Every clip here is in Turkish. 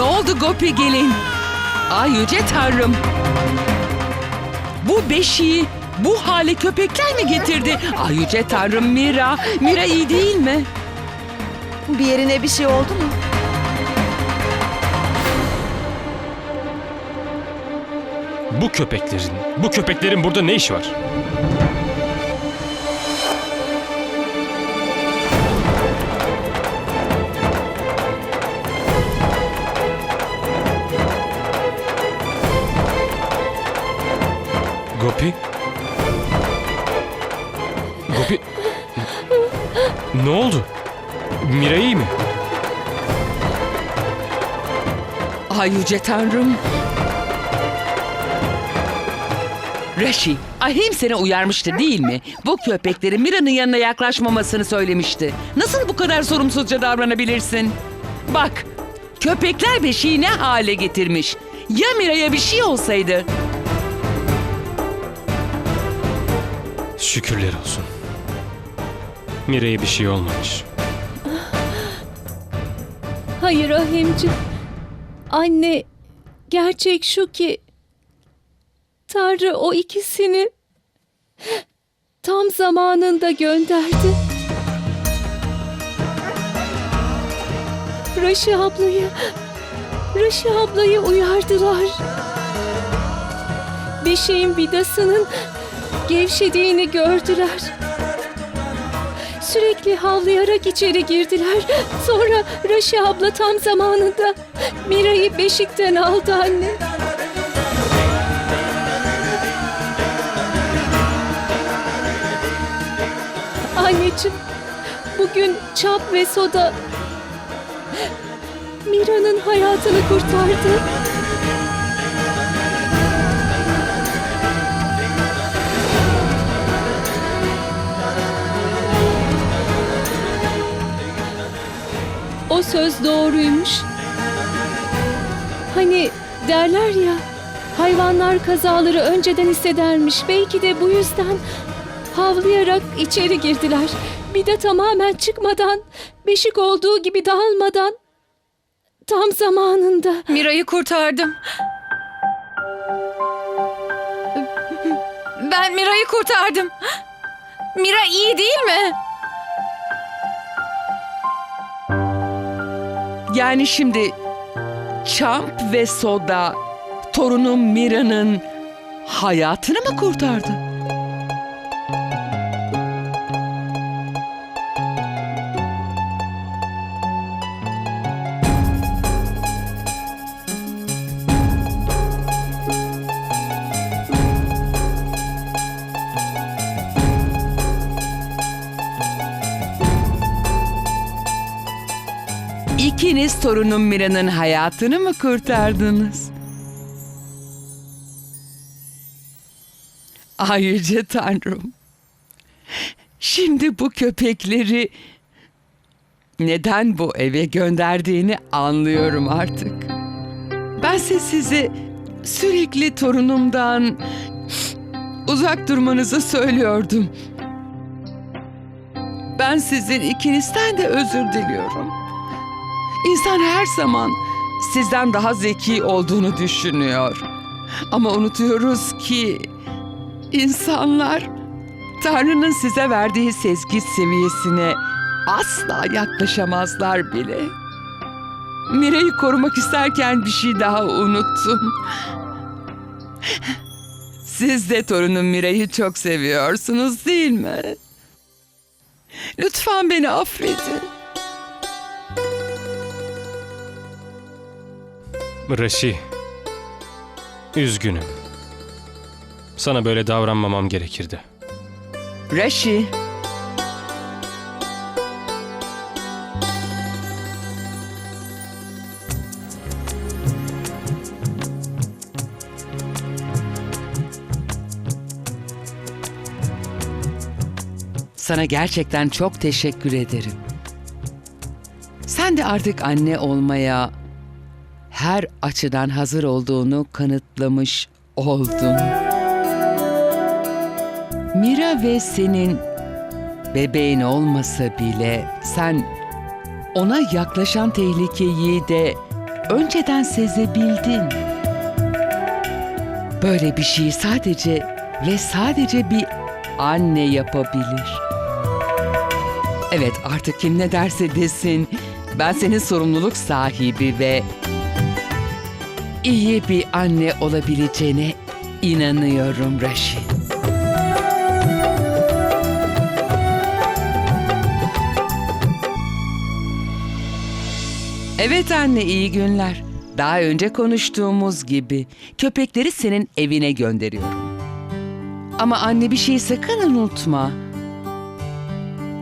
oldu Gopi gelin? Ay yüce tanrım. Bu beşiği bu hale köpekler mi getirdi? Ay yüce tanrım Mira. Mira iyi değil mi? Bir yerine bir şey oldu mu? Bu köpeklerin, bu köpeklerin burada ne işi var? Gopi? Gopi? Ne oldu? Mira iyi mi? Ay yüce tanrım. Rashi, Ahim seni uyarmıştı değil mi? Bu köpeklerin Mira'nın yanına yaklaşmamasını söylemişti. Nasıl bu kadar sorumsuzca davranabilirsin? Bak, köpekler beşiği ne hale getirmiş. Ya Mira'ya bir şey olsaydı? Şükürler olsun. Mira'ya bir şey olmamış. Hayır Ahimci. Anne, gerçek şu ki Tanrı o ikisini tam zamanında gönderdi. Raşi ablayı, Raşi ablayı uyardılar. Bir şeyin vidasının gevşediğini gördüler. Sürekli havlayarak içeri girdiler. Sonra Raşi abla tam zamanında Mira'yı beşikten aldı anne. Anneciğim, bugün Çap ve Soda Mira'nın hayatını kurtardı. Söz doğruymuş. Hani derler ya, hayvanlar kazaları önceden hissedermiş. Belki de bu yüzden havlayarak içeri girdiler. Bir de tamamen çıkmadan, beşik olduğu gibi dağılmadan, tam zamanında. Mira'yı kurtardım. Ben Mira'yı kurtardım. Mira iyi değil mi? Yani şimdi Champ ve Soda torunum Mira'nın hayatını mı kurtardı? İkiniz torunum Mira'nın hayatını mı kurtardınız? Ay yüce tanrım. Şimdi bu köpekleri neden bu eve gönderdiğini anlıyorum artık. Bense size sürekli torunumdan uzak durmanızı söylüyordum. Ben sizin ikinizden de özür diliyorum. İnsan her zaman sizden daha zeki olduğunu düşünüyor. Ama unutuyoruz ki insanlar Tanrı'nın size verdiği sezgi seviyesine asla yaklaşamazlar bile. Mire'yi korumak isterken bir şey daha unuttum. Siz de torunum Mire'yi çok seviyorsunuz değil mi? Lütfen beni affedin. Raşi. Üzgünüm. Sana böyle davranmamam gerekirdi. Rashi. Sana gerçekten çok teşekkür ederim. Sen de artık anne olmaya her açıdan hazır olduğunu kanıtlamış oldun. Mira ve senin bebeğin olmasa bile sen ona yaklaşan tehlikeyi de önceden sezebildin. Böyle bir şeyi sadece ve sadece bir anne yapabilir. Evet artık kim ne derse desin. Ben senin sorumluluk sahibi ve iyi bir anne olabileceğine inanıyorum Raşi. Evet anne iyi günler. Daha önce konuştuğumuz gibi köpekleri senin evine gönderiyorum. Ama anne bir şeyi sakın unutma.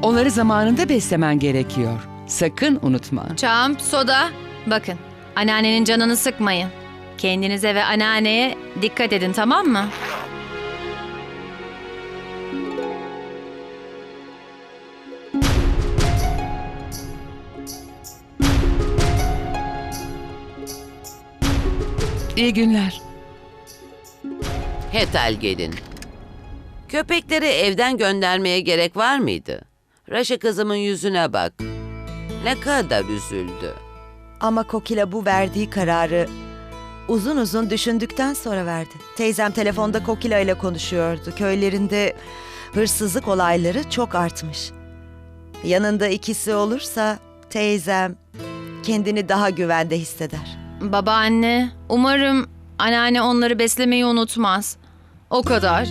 Onları zamanında beslemen gerekiyor. Sakın unutma. Çamp, soda. Bakın, anneannenin canını sıkmayın. Kendinize ve anneanneye dikkat edin tamam mı? İyi günler. Hetal gelin. Köpekleri evden göndermeye gerek var mıydı? Raşa kızımın yüzüne bak. Ne kadar üzüldü. Ama Kokila bu verdiği kararı uzun uzun düşündükten sonra verdi. Teyzem telefonda Kokila ile konuşuyordu. Köylerinde hırsızlık olayları çok artmış. Yanında ikisi olursa teyzem kendini daha güvende hisseder. Babaanne, umarım anneanne onları beslemeyi unutmaz. O kadar.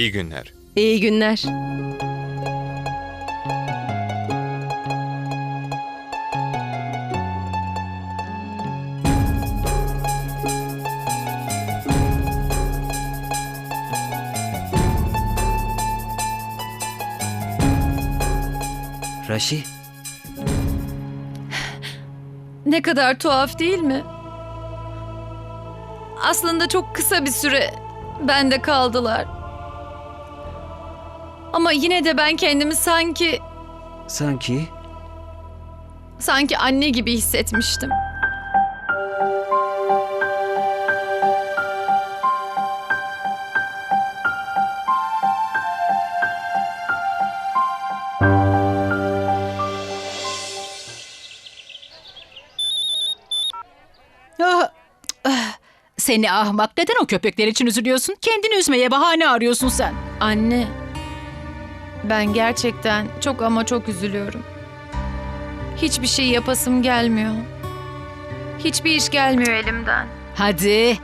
İyi günler. İyi günler. Raşi, Ne kadar tuhaf değil mi? Aslında çok kısa bir süre bende kaldılar. Ama yine de ben kendimi sanki sanki sanki anne gibi hissetmiştim. Ah, ah. Seni ahmak neden o köpekler için üzülüyorsun? Kendini üzmeye bahane arıyorsun sen. Anne, ben gerçekten çok ama çok üzülüyorum. Hiçbir şey yapasım gelmiyor. Hiçbir iş gelmiyor elimden. Hadi.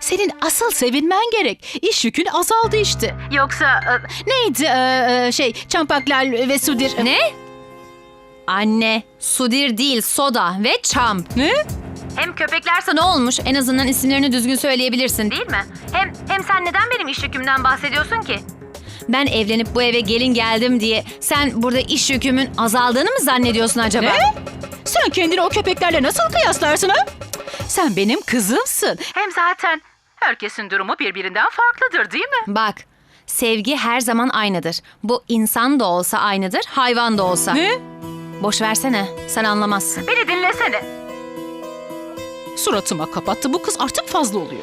Senin asıl sevinmen gerek. İş yükün azaldı işte. Yoksa e, neydi e, e, şey Çampaklal ve Sudir? Ne? Anne, Sudir değil, Soda ve Çamp. Ne? Hem köpeklerse ne olmuş? En azından isimlerini düzgün söyleyebilirsin değil mi? Hem hem sen neden benim iş yükümden bahsediyorsun ki? Ben evlenip bu eve gelin geldim diye sen burada iş yükümün azaldığını mı zannediyorsun acaba? Ne? Sen kendini o köpeklerle nasıl kıyaslarsın ha? Sen benim kızımsın. Hem zaten herkesin durumu birbirinden farklıdır değil mi? Bak, sevgi her zaman aynıdır. Bu insan da olsa aynıdır, hayvan da olsa. Ne? Boş versene, sen anlamazsın. Beni dinlesene. Suratıma kapattı. Bu kız artık fazla oluyor.